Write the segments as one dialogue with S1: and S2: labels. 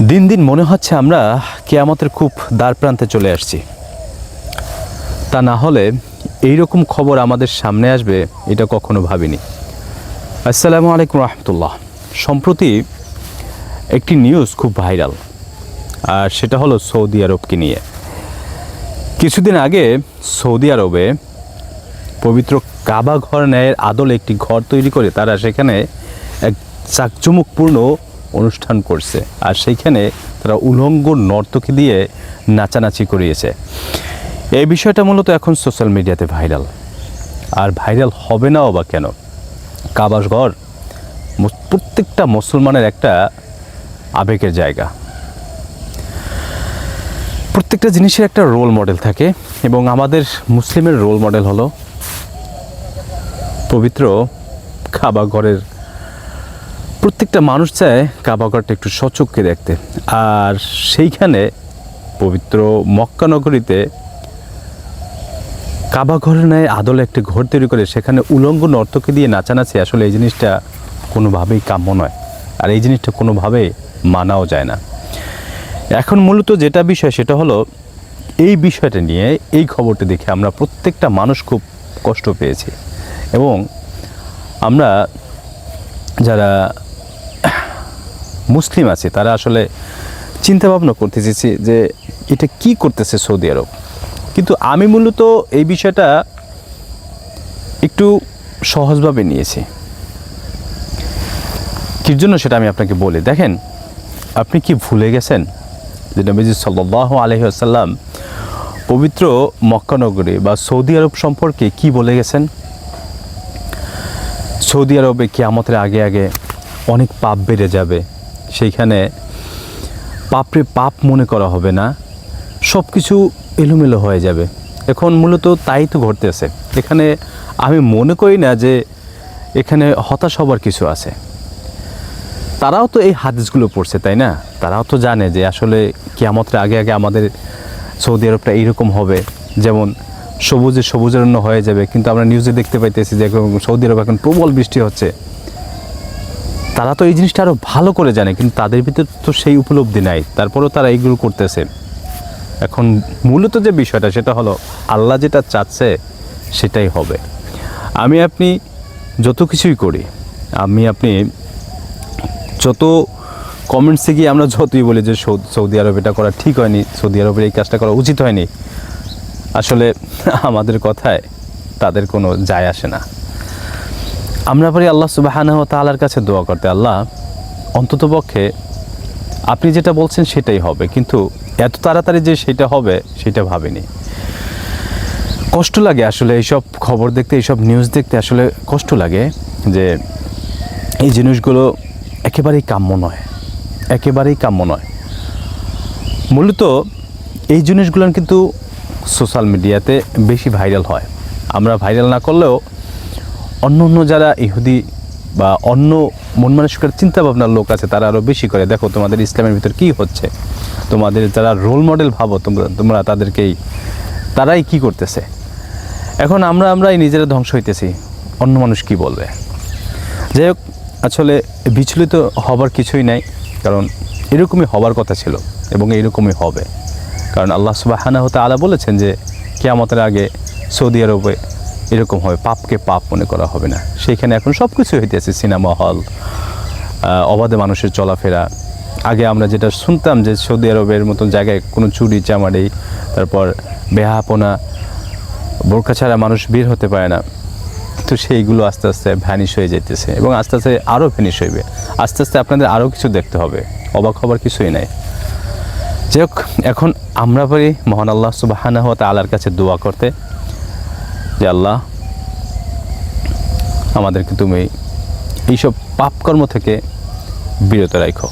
S1: দিন দিন মনে হচ্ছে আমরা কেয়ামতের খুব দ্বার প্রান্তে চলে আসছি। তা না হলে এই রকম খবর আমাদের সামনে আসবে, এটা কখনো ভাবিনি। আসসালামু আলাইকুম রহমতুল্লাহ। সম্প্রতি একটি নিউজ খুব ভাইরাল, আর সেটা হলো সৌদি আরবকে নিয়ে। কিছুদিন আগে সৌদি আরবে পবিত্র কাবা ঘর ন্যায়ের আদলে একটি ঘর তৈরি করে তারা সেখানে এক চাকচমকপূর্ণ অনুষ্ঠান করছে। আর সেইখানে তারা উলঙ্গ নর্তকী দিয়ে নাচানাচি করিয়েছে। এই বিষয়টা মূলত এখন সোশ্যাল মিডিয়াতে ভাইরাল। আর ভাইরাল হবে নাও বা কেন? কাবা ঘর প্রত্যেকটা মুসলমানের একটা আবেগের জায়গা। প্রত্যেকটা জিনিসের একটা রোল মডেল থাকে এবং আমাদের মুসলিমের রোল মডেল হলো পবিত্র কাবা ঘরের প্রত্যেকটা মানুষ চায় কাবা ঘরটা একটু সচক্ষে দেখতে। আর সেইখানে পবিত্র মক্কা নগরীতে কাবা ঘরের ন্যায় আদলে একটি ঘর তৈরি করে সেখানে উলঙ্গ নর্তকে দিয়ে নাচানাচি, আসলে এই জিনিসটা কোনোভাবেই কাম্য নয়। আর এই জিনিসটা কোনোভাবেই মানাও যায় না। এখন মূলত যেটা বিষয় সেটা হলো, এই বিষয়টা নিয়ে এই খবরটি দেখে আমরা প্রত্যেকটা মানুষ খুব কষ্ট পেয়েছি। এবং আমরা যারা মুসলিম আছে, তারা আসলে চিন্তা ভাবনা করতে চেয়েছি যে এটা কি করতেছে সৌদি আরব। কিন্তু আমি মূলত এই বিষয়টা একটু সহজভাবে নিয়েছি। কি জন্য সেটা আমি আপনাকে বলি? দেখেন, আপনি কি ভুলে গেছেন যে নবীজি সাল্লাহ আলহিহাসাল্লাম পবিত্র মক্কানগরী বা সৌদি আরব সম্পর্কে কি বলে গেছেন? সৌদি আরবে কিয়ামতের আগে আগে অনেক পাপ বেড়ে যাবে সেইখানে পাপরে পাপ মনে করা হবে না সব কিছু এলোমেলো হয়ে যাবে। এখন মূলত তাই তো ঘটতেছে। এখানে আমি মনে করি না যে এখানে হতাশ হবার কিছু আছে। তারাও তো এই হাদিসগুলো পড়ছে, তাই না? তারাও তো জানে যে আসলে কিয়ামতের আগে আগে আমাদের সৌদি আরবটা এইরকম হবে। যেমন সবুজে সবুজারণ্য হয়ে যাবে, কিন্তু আমরা নিউজে দেখতে পাইতেছি যে সৌদি আরব এখন প্রবল বৃষ্টি হচ্ছে। তারা তো এই জিনিসটা আরও ভালো করে জানে, কিন্তু তাদের ভিতর তো সেই উপলব্ধি নাই। তারপরেও তারা এইগুলো করতেছে। এখন মূলত যে বিষয়টা, সেটা হলো আল্লাহ যেটা চাচ্ছে, সেটাই হবে। আমি আপনি যত কিছুই করি, আমি আপনি যত কমেন্টসে গিয়ে আমরা যতই বলি যে সৌদি আরব এটা করা ঠিক হয়নি, সৌদি আরবের এই কাজটা করা উচিত হয়নি, আসলে আমাদের কথায় তাদের কোনো যায় আসে না। আমরা পারি আল্লাহ সুবাহানাহ তালার কাছে দোয়া করতে, আল্লাহ অন্ততপক্ষে আপনি যেটা বলছেন সেটাই হবে, কিন্তু এত তাড়াতাড়ি যে সেটা হবে, সেটা ভাবিনি। কষ্ট লাগে আসলে এইসব খবর দেখতে, এইসব নিউজ দেখতে আসলে কষ্ট লাগে যে এই জিনিসগুলো একেবারেই কাম্য নয়, একেবারেই কাম্য নয়। মূলত এই জিনিসগুলো কিন্তু সোশ্যাল মিডিয়াতে বেশি ভাইরাল হয়। আমরা ভাইরাল না করলেও অন্য অন্য যারা ইহুদি বা অন্য মন মানসিকার চিন্তা ভাবনার লোক আছে, তারা আরও বেশি করে, দেখো, তোমাদের ইসলামের ভিতর কি হচ্ছে? তোমাদের যারা রোল মডেল ভাবো, তোমরা তোমরা তাদেরকেই, তারাই কি করতেছে? এখন আমরা আমরাই নিজেরা ধ্বংস হইতেছি, অন্য মানুষ কি বলবে? যাই হোক, আসলে বিচলিত হবার কিছুই নাই, কারণ এরকমই হবার কথা ছিল এবং এরকমই হবে। কারণ আল্লাহ সুবাহানা হতে আলা বলেছেন যে, কেয়ামতের আগে সৌদি আরবে এরকম পাপকে পাপ মনে করা হবে না। সেইখানে এখন সব কিছু হইতেছে, সিনেমা হল অবাধে মানুষের চলাফেরা। আগে আমরা যেটা শুনতাম যে সৌদি আরবের মতন জায়গায় কোনো চুরি, চামারি, তারপর বেহাপনা, বোরখা ছাড়া মানুষ বের হতে পারে না। তো সেইগুলো আস্তে আস্তে ভ্যানিশ হয়ে যেতেছে এবং আস্তে আস্তে আরও ভ্যানিশ হইবে। আস্তে আস্তে আপনাদের আরও কিছু দেখতে হবে, অবাক হবার কিছুই নাই। যাই এখন আমরা পারি মহান আল্লাহ সুবাহানা হতে আল্লাহর কাছে দোয়া করতে। যে আল্লাহ, আমাদেরকে তুমি এইসব পাপকর্ম থেকে বিরত রাখো।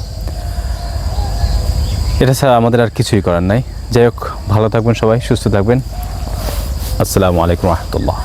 S1: এটা ছাড়া আমাদের আর কিছুই করার নাই। যাই হোক, ভালো থাকবেন সবাই, সুস্থ থাকবেন। আসসালামু আলাইকুম রহমতুল্লাহ।